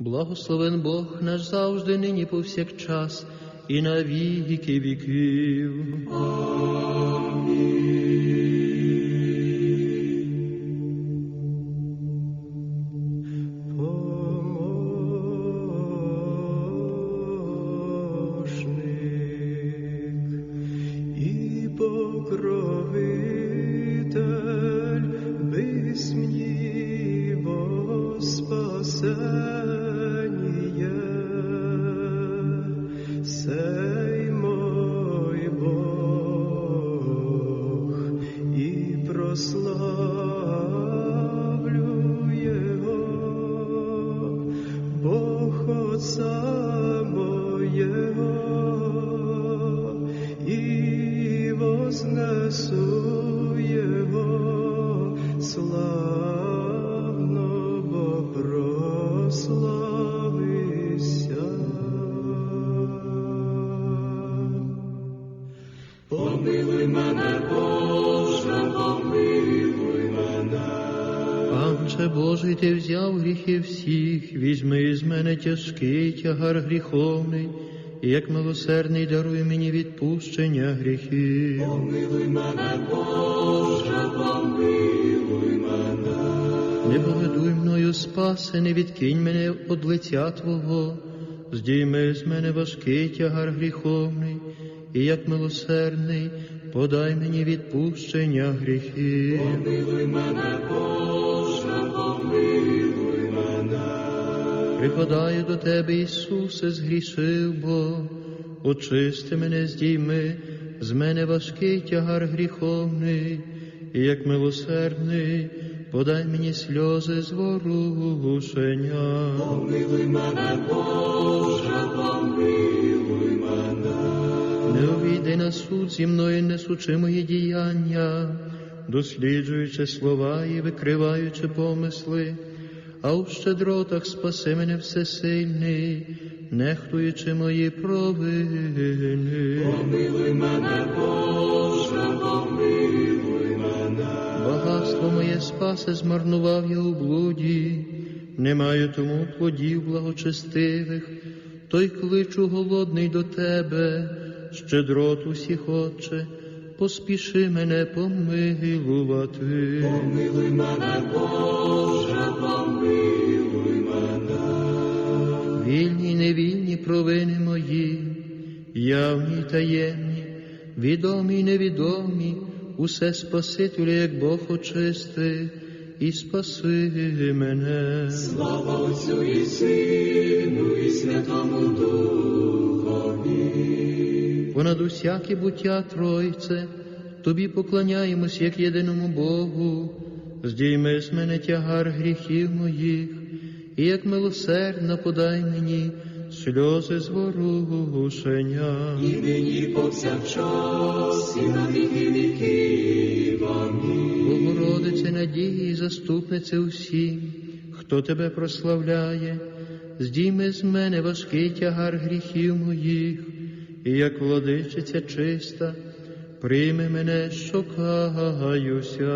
Благословен Бог наш завжди, нині повсякчас, і на віки віків. Помощник і покровитель без мені во вознесу Його славно, бо прославися. Помилуй мене, Боже, помилуй мене. Анче Божий, ти взяв гріхи всіх, візьми з мене тяжкий тягар гріховний, і як милосердний даруй мені відпущення гріхів. Помилуй мене, Боже, помилуй мене. Не поведуй мною спаси, не відкинь мене од лиця Твого, здійми з мене важкий тягар гріховний, і як милосердний, подай мені відпущення гріхів. Помилуй мене, Боже, помилуй мене. Припадаю до Тебе, Ісусе, згрішив, бо очисти мене, здійми, з мене важкий тягар гріховний, і як милосердний, подай мені сльози зворушення. Помилуй мене, Боже, помилуй мене. Не увійди на суд зі мною, несучи мої діяння, досліджуючи слова і викриваючи помисли, а у щедротах спаси мене всесильний, нехтуючи мої провини. Помилуй мене, Боже, помилуй мене. Багатство моє спасе змарнував я у блуді, не маю тому плодів благочестивих, той кличу голодний до тебе, щедрот усіх отче, поспіши мене помилувати. Помилуй мене, Боже, помилуй мене. Вільні невільні провини мої, явні й таємні, відомі й невідомі, усе Спасителю, як Бог очисти, і спаси мене. Слава Отцю і Сину, і Святому Духові. Понад усяке буття Тройце, тобі поклоняємось як єдиному Богу, здійми з мене тягар гріхів моїх, і як милосердно подай мені сльози зворушення. І нині повсякчас, і на віки віків. Амінь. Богородице надії, заступнице усім, хто тебе прославляє, здійми з мене важкий тягар гріхів моїх, і як владичиця чиста, прийми мене, що каюся.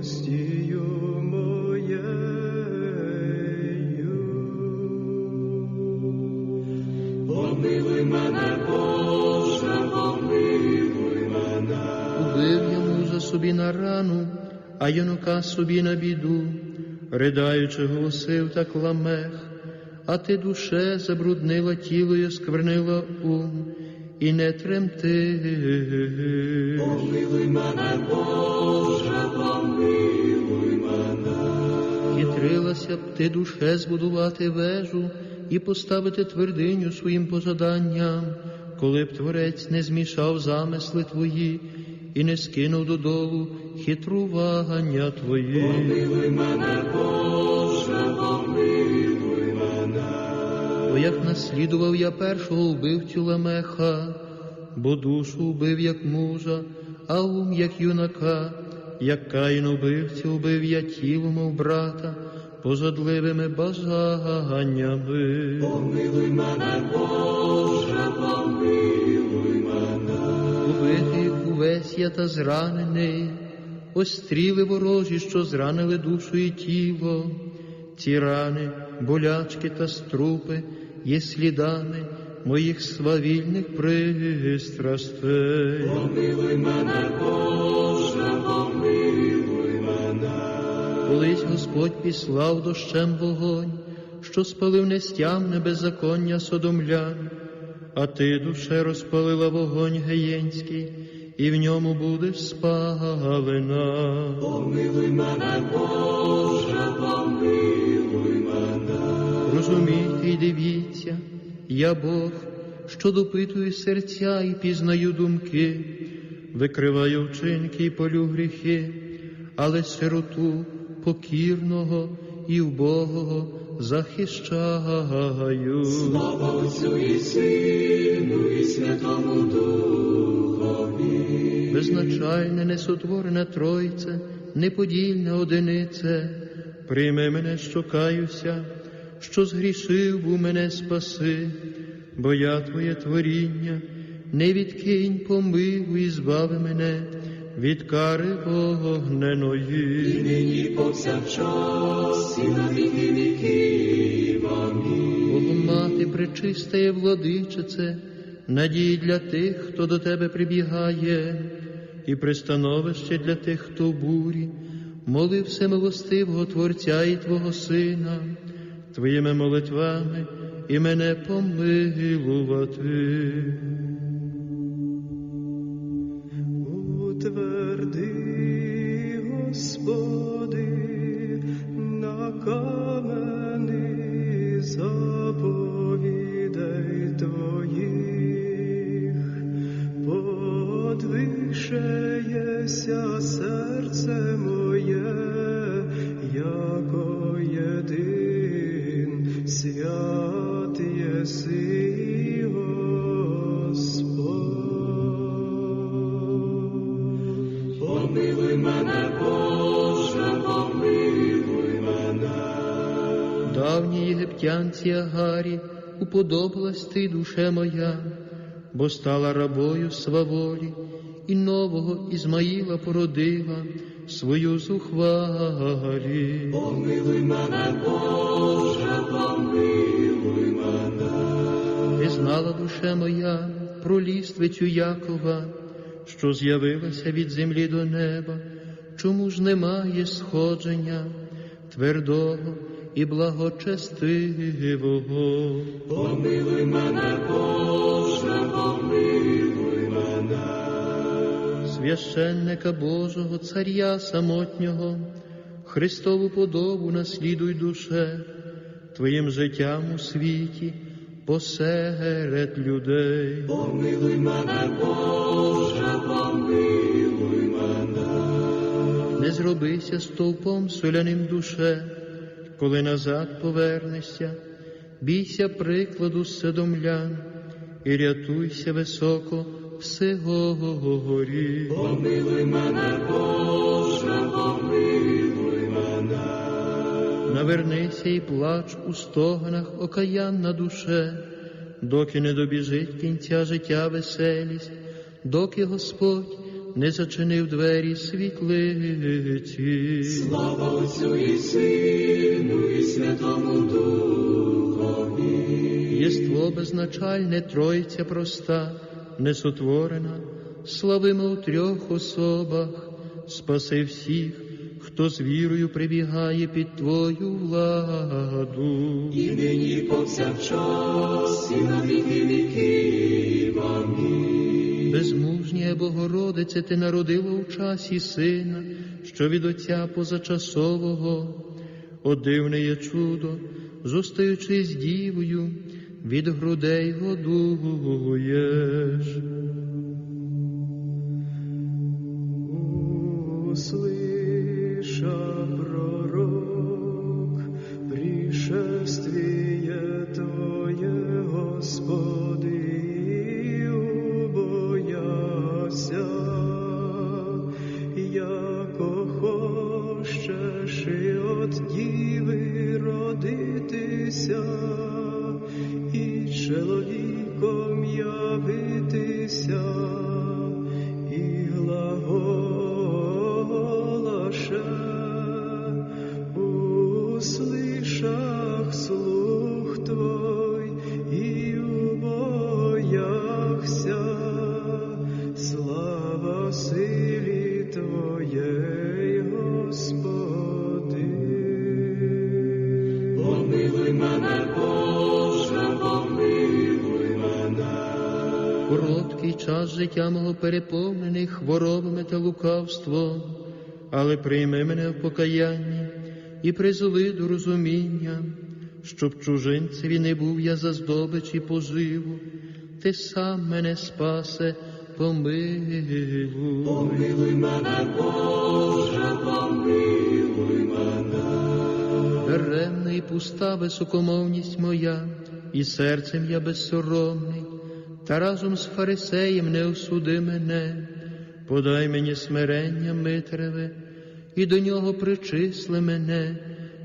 Кріпостію моєю. Помилуй мене, Боже, помилуй мене. Убив я мужа собі на рану, а юнука собі на біду, ридаючи, голосив так ламех, а ти душе забруднила тіло і сквернила ум, і не тремти. Помилуй мене, Боже, помилуй мене. Схитрилася б ти душе збудувати вежу і поставити твердиню своїм пожаданням, коли б творець не змішав замисли твої і не скинув додолу хитрування твої. Помилуй мене, Боже, помилуй. Бо як наслідував я першого вбивцю Ламеха, бо душу вбив як мужа, а ум як юнака, як Каїн убивцю вбив я тіло, мов брата, пожадливими бажаннями. Помилуй мене, Боже, помилуй мене. Убитий увесь я та зранений, остріли ворожі, що зранили душу і тіло, ці рани, болячки та струпи є слідами моїх свавільних пристрастей. Помилуй мене, Боже, помилуй мене. Колись Господь післав дощем вогонь, що спалив нестямне беззаконня содомлян, а ти, душе, розпалила вогонь геєнський, і в ньому будеш спалена. Помилуй мене, Боже, помилуй мене. Розумійте й дивіться, я Бог, що допитую серця і пізнаю думки, викриваю вчинки і полю гріхи, але сироту покірного і вбогого захищаю. Слава Отцю і Сину, і Святому Духові. Безначальне, несотворене Тройце, неподільне одинице, прийми мене, що каюся, що згрішив був мене спаси, бо я Твоє творіння, не відкинь, помилуй, і збави мене від кари вогненої. Нині повсякчас і на віки віків. Амінь. Богу мати пречиста є владичице, надій для тих, хто до тебе прибігає, і пристановище для тих, хто в бурі, моли всемилостивого Творця і Твого Сина, Твоїми молитвами і мене помилувати. Подвишеється серце моє, яко єдин свят єси, Господь. Помилуй мене, Боже, помилуй мене. Давні єгиптянці Агарі, уподобалась ти, душе моя, бо стала рабою сваволі, і нового Ізмаїла породила свою зухвалі. Помилуй мене, Боже, помилуй мене. Ти знала, душе моя, про ліствицю Якова, що з'явилася від землі до неба, чому ж немає сходження твердого і благочестивого. Помилуй мене, Боже, помилуй мене. Священника Божого, Царя самотнього, Христову подобу наслідуй душе, Твоїм життям у світі посеред людей. Помилуй мене, Боже, помилуй мене. Не зробися стовпом соляним душе, коли назад повернешся, бійся прикладу седомлян і рятуйся високо всього горі. Помилуй мене, Боже, помилуй мене. Навернися і плач у стогнах окаянна душе, доки не добіжить кінця життя веселість, доки Господь не зачинив двері світлиці. Слава Отцю і Сину, і Святому Духові. Єство безначальне Тройця проста, несотворена, славимо у трьох особах, спаси всіх, хто з вірою прибігає під Твою владу. І нині повсякчас, і на віки віків. Амінь. Безмужня Богородице, ти народила у часі сина, що від Отця позачасового, О дивне є чудо, зостаючи з дівою, від грудей годуєш. Короткий час життя мого переповнений хворобами та лукавством, але прийми мене в покаянні і призови до розуміння, щоб чужинцеві не був я за здобич і поживу, ти сам мене спасе, помилуй. Помилуй мене, Боже, помилуй мене. Даремна і пуста високомовність моя, і серцем я безсоромний, та разом з фарисеєм не осуди мене, подай мені смирення Митреве, і до нього причисли мене,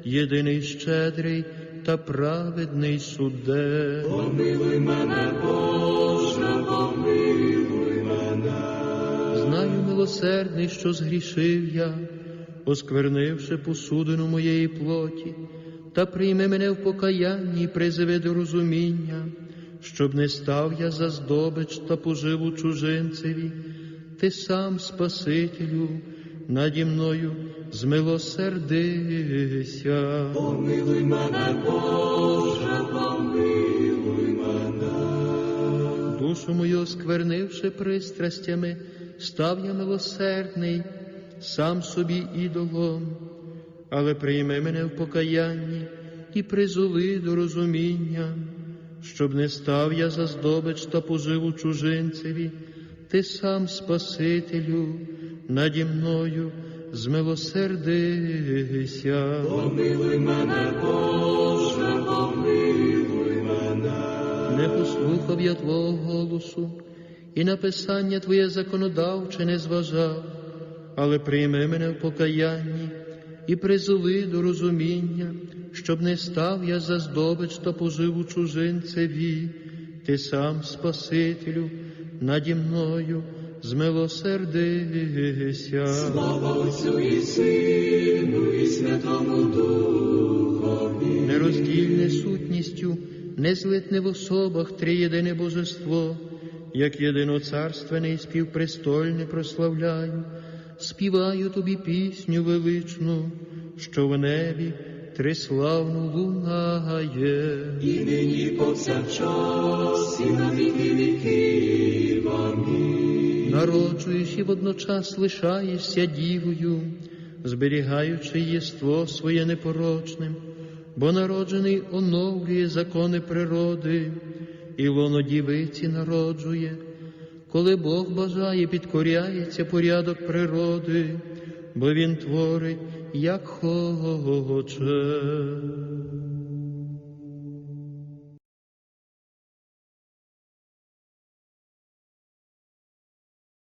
єдиний щедрий та праведний суде. Помилуй мене, Боже, помилуй мене. Знаю, милосердний, що згрішив я, осквернивши посудину моєї плоті, та прийми мене в покаянні і призови до розуміння, щоб не став я за здобич та поживу чужинцеві, ти сам, Спасителю, наді мною змилосердися. Помилуй мене, Боже, помилуй мене. Душу мою осквернивши пристрастями, став я милосердний, сам собі ідолом, але прийми мене в покаянні і призови до розуміння, щоб не став я за здобич та поживу чужинцеві, ти сам Спасителю, наді мною змилосердися. Помилуй мене, Боже, помилуй мене. Не послухав я Твого голосу, і на писання Твоє законодавче не зважав, але прийми мене в покаянні і призови до розуміння, щоб не став я за здобич та поживу чужинцеві, ти сам, Спасителю, наді мною змилосердися. Слава Отцю і Сину, і Святому Духові. нероздільне сутністю, незлитне в особах триєдине божество, як єдиноцарственне і співпрестольне прославляю, співаю тобі пісню величну, що в небі триславну лунає. І нині повсякчас, і на віки віків. Амінь. Народжуєш і водночас лишаєшся дівою, зберігаючи єство своє непорочним, бо народжений оновлює закони природи, і лоно дівиці народжує. Коли Бог бажає, підкоряється порядок природи, бо Він творить, як хоче.